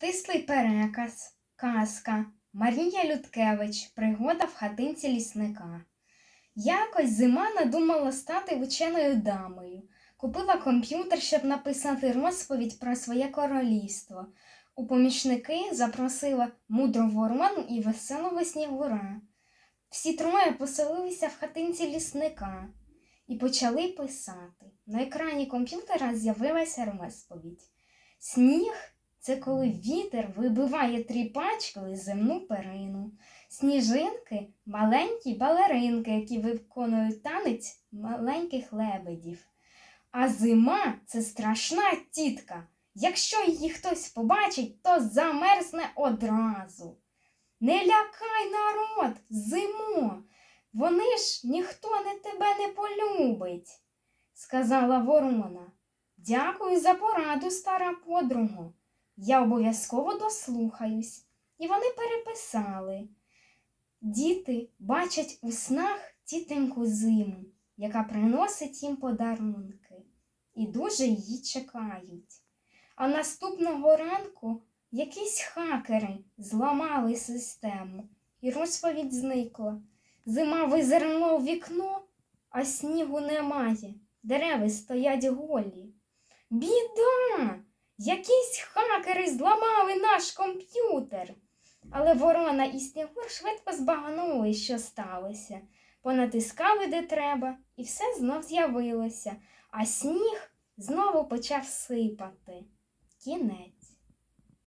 Стислий переказ, казка, Марія Людкевич, пригода в хатинці лісника. Якось зима надумала стати ученою дамою. Купила комп'ютер, щоб написати розповідь про своє королівство. У помічники запросила мудру ворону і веселого снігура. Всі троє поселилися в хатинці лісника і почали писати. На екрані комп'ютера з'явилася розповідь. Сніг це коли вітер вибиває тріпачкою земну перину. Сніжинки маленькі балеринки, які виконують танець маленьких лебедів. А зима це страшна тітка. Якщо її хтось побачить, то замерзне одразу. Не лякай народ, зимо, вони ж ніхто не тебе не полюбить, сказала ворона. Дякую за пораду, стара подруго. Я обов'язково дослухаюсь. І вони переписали. Діти бачать у снах тітеньку зиму, яка приносить їм подарунки, і дуже її чекають. А наступного ранку якісь хакери зламали систему, і розповідь зникла. Зима визирнула в вікно, а снігу немає. Дерева стоять голі. Біда! Якісь хакери зламали наш комп'ютер. Але ворона і снігур швидко збагнули, що сталося. Понатискали де треба, і все знов з'явилося, а сніг знову почав сипати. Кінець.